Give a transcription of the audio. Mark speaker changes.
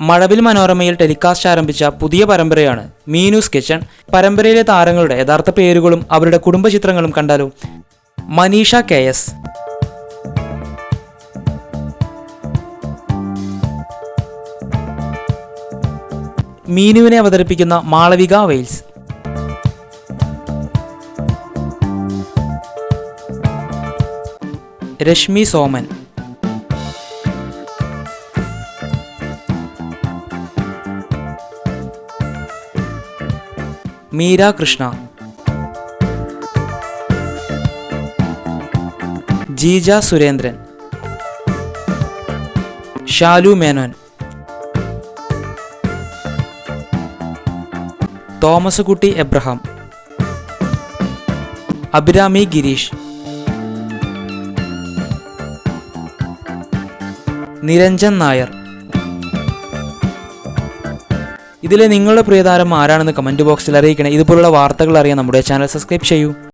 Speaker 1: മഴവിൽ മനോരമയിൽ ടെലികാസ്റ്റ് ആരംഭിച്ച പുതിയ പരമ്പരയാണ് മീനൂസ് കിച്ചൺ. പരമ്പരയിലെ താരങ്ങളുടെ യഥാർത്ഥ പേരുകളും അവരുടെ കുടുംബചിത്രങ്ങളും കണ്ടാലോ? Manisha K S. മീനുവിനെ അവതരിപ്പിക്കുന്ന Malavika Wales. Rashmi Soman. Meera Krishna. Jeeja Surendran. Shalu Menon. Thomas Kutty Abraham. Abhirami Gireesh. Niranjan Nair. ഇതിലെ നിങ്ങളുടെ പ്രിയതാരം ആരാണെന്ന് കമന്റ് ബോക്സിൽ അറിയിക്കണേ. ഇതുപോലുള്ള വാർത്തകൾ അറിയാൻ നമ്മുടെ ചാനൽ സബ്സ്ക്രൈബ് ചെയ്യൂ.